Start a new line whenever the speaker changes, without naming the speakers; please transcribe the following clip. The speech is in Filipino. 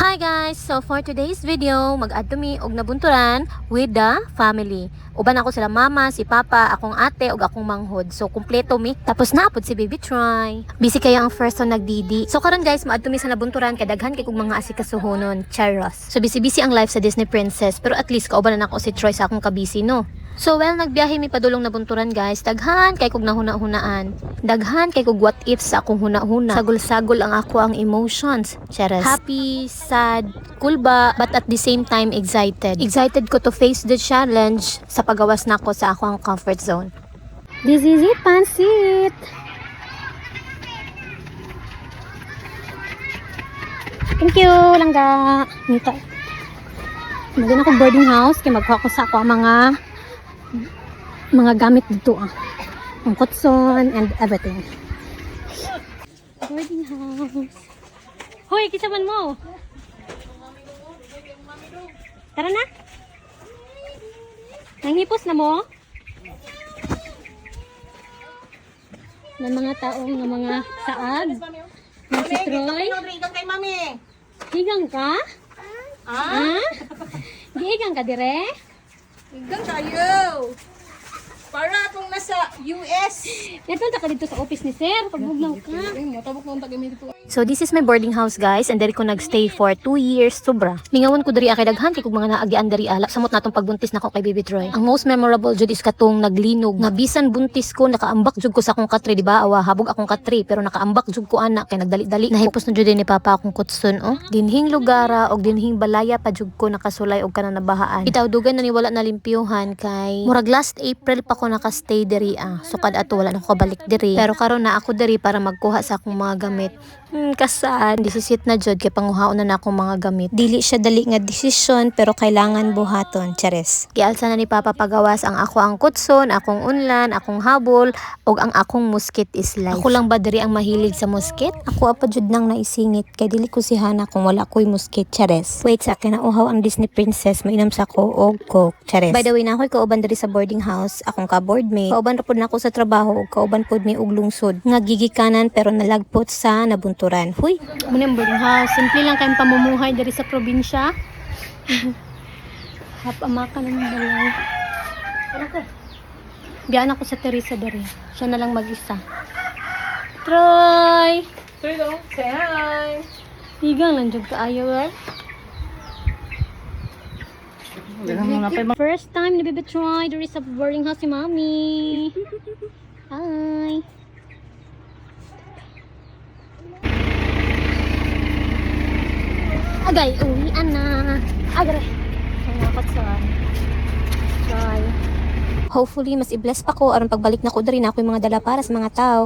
Hi guys! So for today's video, mag-add to me og nabunturan with the family. Uban ako sila mama, si papa, akong ate, ug akong manghod. So kumpleto mi. Tapos naapod si baby Troy. Busy kayo ang first on nagdidi. So karon guys, maad to mi sa nabunturan kay daghan kay kog mga asikasuhonon, charos. So busy-busy ang life sa Disney Princess, pero at least kauban na ako si Troy sa akong kabisi no. So well, nagbiyahe mi padulong nabunturan guys. Daghan kay kog nahuna-hunaan. Daghan kay kog what if sa akong huna-huna. Sagol-sagol ang ako ang emotions. Charas. Happy, sad, cool ba, but at the same time excited. Excited ko to face the challenge sa pagawas nako sa ako ang comfort zone. This is it, pansit! Thank you, langga. Nita. Magin ako boarding house kay magkuha ko sa ako ang mga mga gamit dito ah. Ang kutson and everything. Boarding house. Hoy, kisa man mo. Tara na. Nanghipos na mo? Ng mga taong ng mga saag. Ng si Troy.
Higang kay mami.
Higang ka?
Ah?
Ha? Gihigang ka dire?
Higang kayo. Para akong nasa US.
Ito ka dito sa office ni Sir. Pagbugnaw ka.
Ay, matabok nung tagamit ito.
So this is my boarding house guys and diri ko nagstay for 2 years sobra. Mingawon ko diri akay daghan kay kog mga naagian diri ala samot natong pagbuntis nako kay Baby Troy. Ang most memorable jud is katong naglinog nga bisan buntis ko nakaambak jud ko sa akong katri di ba awa habog akong katri pero nakaambak jud ko ana kay nagdali-dali nahipos na jud ni papa akong kutson oh. Dinhing lugara og dinhing balaya pa jud ko nakasulay og kanang nabahaan. Bitaw dugan na ni wala na limpyuhan kay murag last April pa ko nakastay diri ah. So kad ato wala na ko kabalik diri. Pero karon na ako diri para magkuha sa akong mga gamit. Hmm, kasaan, disisit na jud kay panguhaon na akong mga gamit.
Dili siya dali nga desisyon pero kailangan buhaton, Chares.
Gialsa na ni Papa pagawas ang ako ang kutson, akong unlan, akong habol, ug ang akong musket is life. Ako lang ba diri ang mahilig sa musket?
Ako apa jud nang naisingit kay dili ko si Hana kung wala ko'y musket, Chares. Wait sa kinauhaw ang Disney princess mainam sa ko og coke, Chares. By the way, na ako'y kauban diri sa boarding house, akong ka-board mate. Kauban ra pud nako sa trabaho kauban pud mi og lungsod. Nga gigikanan pero nalagpot sa nabunturan. Huy,
Muna ang boarding house. Simple lang kayong pamumuhay diri sa probinsya. Hapamakan ng balay. Ano ko? Biyaan ako sa Teresa diri. Siya na lang mag-isa. Troy!
Hello, say hi.
Higang lang jud kaayo eh. First time na baby Troy diri sa boarding house si Mommy. Hi. Agay, uwian na. Agay. Sangakat sa Troy.
hopefully mas i-bless pa ko aron pagbalik na ko diri na ako'y mga dala para sa mga tao.